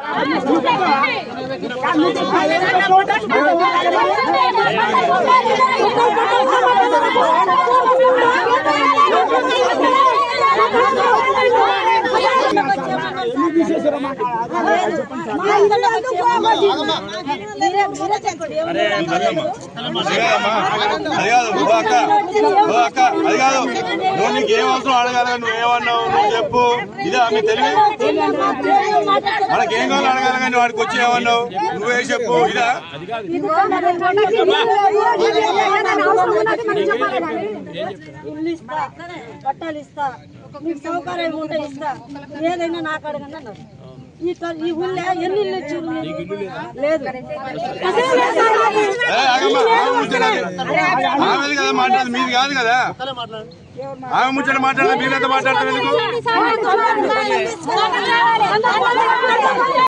అమ్మా, అది కాదు ఓ అక్క ఓ అక్క అది కాదు నువ్వు నీకు ఏం అవసరం అడగాలి నువ్వు ఏమన్నావు నువ్వు చెప్పు ఇదా మీ తెలివి మనకేం కావాలో అడగాలి కానీ వాడికి వచ్చి ఏమన్నావు నువ్వే చెప్పు ఇదా బట్టలు ఇస్తా మీకు సౌకర్యం ఉంటే ఇస్తా. ఏదైనా నాకు అడగండి అన్నారు. ఈ త- ఈ ఊళ్ళో ఎన్ని ఇల్లు ఇచ్చారు మీరు? లేదు? ఏ, ఆగమ్మా, ఆమె ముచ్చట. అది. ఆమెది కదా మాట్లాడదు. మీది కాదు కదా? ఆమె ముచ్చట మాట్లాడదు. మీరంతా మాట్లాడతారు ఎందుకు?